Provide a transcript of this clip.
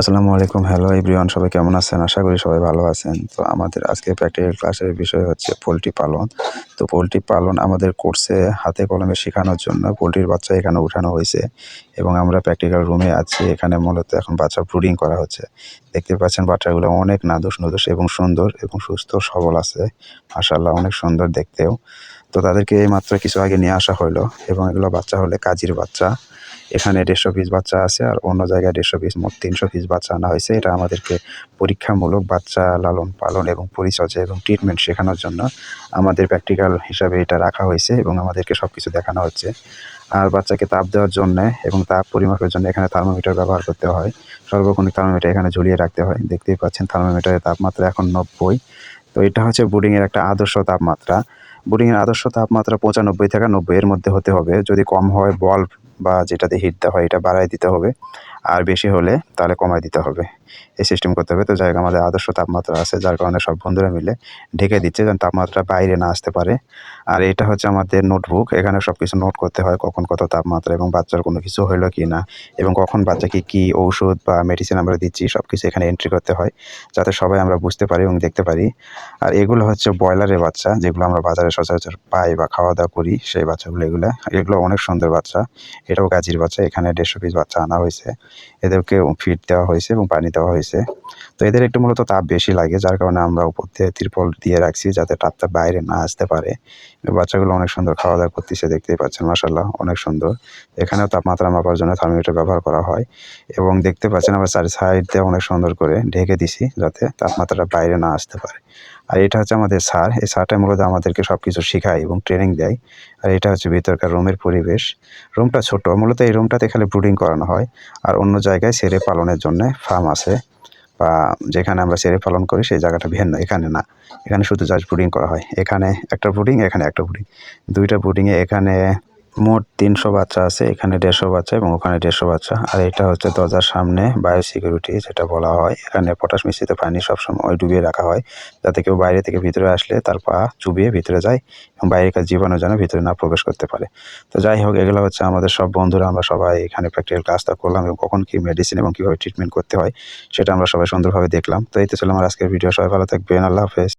আসসালামু আলাইকুম। Hello everyone সবাই কেমন আছেন? আশা করি সবাই ভালো আছেন। তো আমাদের আজকে প্র্যাকটিক্যাল ক্লাসের বিষয় হচ্ছে পোলট্রি পালন। তো পোলট্রি পালন আমাদের কোর্সে হাতে কলমে শেখানোর জন্য পোলট্রির বাচ্চা এখানে উঠানো হয়েছে এবং আমরা প্র্যাকটিক্যাল রুমে আছি। এখানে মূলত এখন বাচ্চা ব্রুডিং করা হচ্ছে। দেখতে পাচ্ছেন বাচ্চাগুলো অনেক নাদুস নদুস এবং সুন্দর এবং সুস্থ সবল আছে। মাসাল্লাহ অনেক সুন্দর দেখতেও। তো তাদেরকে মাত্র কিছু আগে নিয়ে আসা হলো এবং এগুলো বাচ্চা হলে কাজির বাচ্চা। এখানে দেড়শো পিস বাচ্চা আছে আর অন্য জায়গায় দেড়শো পিস মোট তিনশো পিস বাচ্চা আনা হয়েছে। এটা আমাদেরকে পরীক্ষামূলক বাচ্চা লালন পালন এবং পরিচর্যা এবং ট্রিটমেন্ট শেখানোর জন্য আমাদের প্র্যাকটিক্যাল হিসাবে এটা রাখা হয়েছে এবং আমাদেরকে সব কিছু দেখানো হচ্ছে। আর বাচ্চাকে তাপ দেওয়ার জন্য এবং তাপ পরিমাপের জন্য এখানে থার্মোমিটার ব্যবহার করতে হয়। সর্বক্ষণিক থার্মোমিটার এখানে ঝুলিয়ে রাখতে হয়। দেখতেই পাচ্ছেন থার্মোমিটারের তাপমাত্রা এখন নব্বই। তো এটা হচ্ছে বোর্ডিংয়ের একটা আদর্শ তাপমাত্রা। বোর্ডিংয়ের আদর্শ তাপমাত্রা পঁচানব্বই থেকে নব্বই এর মধ্যে হতে হবে। যদি কম হয়, বল্ব বা যেটাতে হিট দেওয়া হয়, এটা বাড়ায় দিতে হবে। আর বেশি হলে তাহলে কমায় দিতে হবে। এই সিস্টেম করতে হবে তো যাই হোক আমাদের আদর্শ তাপমাত্রা আছে, যার কারণে সব বন্ধুরা মিলে ঢেকে দিচ্ছে যেন তাপমাত্রা বাইরে না আসতে পারে। আর এটা হচ্ছে আমাদের নোটবুক এখানে সব কিছু নোট করতে হয় কখন কত তাপমাত্রা এবং বাচ্চার কোনো কিছু হলো কি না এবং কখন বাচ্চাকে কী ঔষধ বা মেডিসিন আমরা দিচ্ছি সব কিছু এখানে এন্ট্রি করতে হয় যাতে সবাই আমরা বুঝতে পারি এবং দেখতে পারি। আর এগুলো হচ্ছে ব্রয়লারের বাচ্চা যেগুলো আমরা বাজারে সচরাচর পাই বা খাওয়া দাওয়া করি, সেই বাচ্চাগুলো এগুলো এগুলো অনেক সুন্দর বাচ্চা। এটাও গাজির বাচ্চা, এখানে দেড়শো পিস বাচ্চা আনা হয়েছে। এদেরকে ফিড দেওয়া হয়েছে এবং পানি দেওয়া হয়েছে। তো এদের একটু মূলত তাপ বেশি লাগে, যার কারণে আমরা উপর দিয়ে তিরপল দিয়ে রাখছি যাতে তাপটা বাইরে না আসতে পারে। বাচ্চাগুলো অনেক সুন্দর খাওয়া দাওয়া করতেছে, দেখতেই পাচ্ছেন মাসাল্লাহ অনেক সুন্দর। এখানেও তাপমাত্রা মাপার জন্য থার্মোমিটার ব্যবহার করা হয় এবং দেখতে পাচ্ছেন আমরা চারি সাইড দিয়ে অনেক সুন্দর করে ঢেকে দিছি যাতে তাপমাত্রাটা বাইরে না আসতে পারে। আর এটা হচ্ছে আমাদের সার। এই সারটা মূলত আমাদেরকে সব কিছু শেখায় এবং ট্রেনিং দেয়। আর এটা হচ্ছে ভিতরকার রুমের পরিবেশ। রুমটা ছোট, মূলত এই রুমটাতে খালি ব্রুডিং করানো হয়। আর অন্য জায়গায় সেরে পালনের জন্য ফার্ম আছে বা যেখানে আমরা সেরে পালন করি সেই জায়গাটা ভিন্ন, এখানে না। এখানে শুধু জাস্ট ব্রুডিং করা হয়। এখানে একটা ব্রুডিং এখানে একটা ব্রুডিং দুইটা ব্রুডিংয়ে এখানে মোট তিনশো বাচ্চা আছে, এখানে দেড়শো বাচ্চা এবং ওখানে দেড়শো বাচ্চা। আর এটা হচ্ছে দরজার সামনে বায়ো সিকিউরিটি যেটা বলা হয়। এখানে পটাশ মিশ্রিত পানি সবসময় ডুবিয়ে রাখা হয়। যাতে কেউ বাইরে থেকে ভিতরে আসলে তার পা চুবিয়ে ভিতরে যায় এবং বাইরেকার জীবাণু যেন ভিতরে না প্রবেশ করতে পারে। তো যাই হোক, এগুলো হচ্ছে আমাদের সব বন্ধুরা, আমরা সবাই এখানে প্র্যাকটিক্যাল কাজটা করলাম এবং কখন কী মেডিসিন এবং কীভাবে ট্রিটমেন্ট করতে হয়, সেটা আমরা সবাই সুন্দরভাবে দেখলাম। তো এই তো ছিল আমার আজকের ভিডিও সবাই ভালো থাকবেন। আল্লাহ হাফেজ।